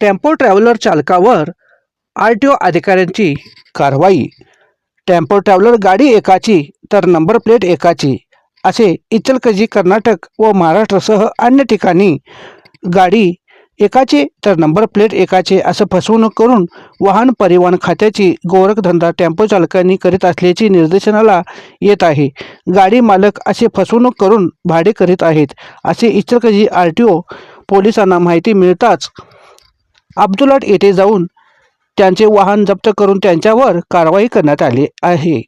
Tempo traveller चालकावर R T O अधिकाऱ्यांची कारवाई. टेम्पो ट्रॅव्हलर गाडी एकाची तर नंबर प्लेट एकाची असे इचलकजी कर्नाटक व महाराष्ट्रासह अन्य ठिकाणी गाडी एकाची तर नंबर प्लेट एकाचे असं फसवणूक करून वाहन परिवहन खात्याची गोरखधंदा टेम्पो चालकांनी करीत असल्याची निर्देशनाला येत आहे. गाडी मालक असे फसवणूक करून भाडे करीत आहेत असे इचलकजी आर टी ओ पोलिसांना माहिती मिळताच अब्दुलाट येथे जाऊन त्यांचे वाहन जप्त करून त्यांच्यावर कारवाई करण्यात आली आहे.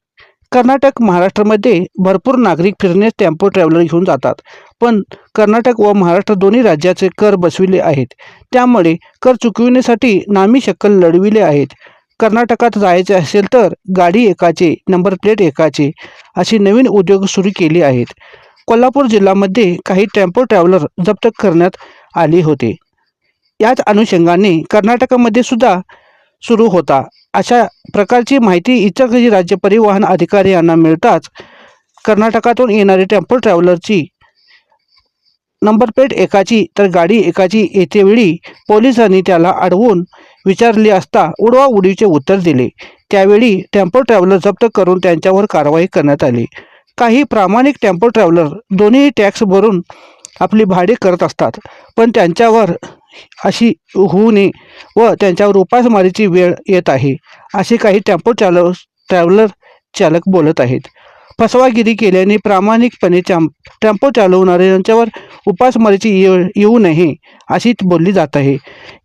कर्नाटक महाराष्ट्रामध्ये भरपूर नागरिक फिरण्यास टेम्पो ट्रॅव्हलर घेऊन जातात पण कर्नाटक व महाराष्ट्र दोन्ही राज्याचे कर बसविले आहेत. त्यामुळे कर चुकविण्यासाठी नामी शक्कल लढविले आहेत. कर्नाटकात जायचे असेल तर गाडी एकाचे नंबर प्लेट एकाचे असे नवीन उद्योग सुरू केले आहेत. कोल्हापूर जिल्ह्यामध्ये काही टेम्पो ट्रॅव्हलर जप्त करण्यात आले होते. याच अनुषंगाने कर्नाटकामध्ये सुद्धा सुरू होता. अशा प्रकारची माहिती इचलकरंजी राज्य परिवहन अधिकारी यांना मिळताच कर्नाटकातून येणारी टेम्पो ट्रॅव्हलरची नंबर प्लेट एकाची तर गाडी एकाची येतेवेळी पोलिसांनी त्याला अडवून विचारले असता उडवा उडीचे उत्तर दिले. त्यावेळी टेम्पो ट्रॅव्हलर जप्त करून त्यांच्यावर कारवाई करण्यात आली. काही प्रामाणिक टेम्पो ट्रॅव्हलर दोन्ही टॅक्स भरून आपली भाडे करत असतात पण त्यांच्यावर अशी होऊ नये व त्यांच्यावर उपासमारीची वेळ येत आहे. असे काही टेम्पो चालव ट्रॅव्हलर चालक बोलत आहेत. फसवागिरी केल्याने प्रामाणिकपणे चॅम चालवणारे चालवणाऱ्यांच्यावर उपासमारीची ये येऊ नये अशी बोलली जात आहे.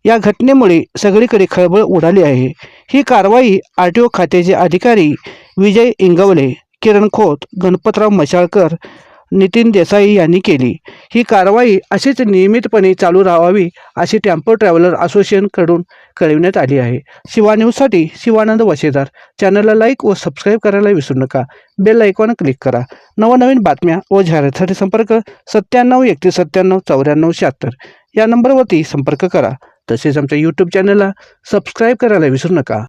या घटनेमुळे सगळीकडे खळबळ उडाली आहे. ही कारवाई आर टी ओ खात्याचे अधिकारी विजय इंगवले किरण खोत गणपतराव मशाळकर नितीन देसाई यांनी केली. ही कारवाई अशीच नियमितपणे चालू राहावी अशी टेम्पो ट्रॅव्हलर असोसिएशनकडून कळविण्यात आली आहे. शिवा न्यूजसाठी शिवानंद वशेदार चॅनलला लाईक व सबस्क्राईब करायला विसरू नका. बेल आयकॉन क्लिक करा. नवनवीन बातम्या व जाहिरातीसाठी संपर्क सत्त्याण्णव एकतीस सत्त्याण्णव चौऱ्याण्णव शहात्तर. या नंबरवरती संपर्क करा. तसेच आमच्या यूट्यूब चॅनलला सबस्क्राईब करायला विसरू नका.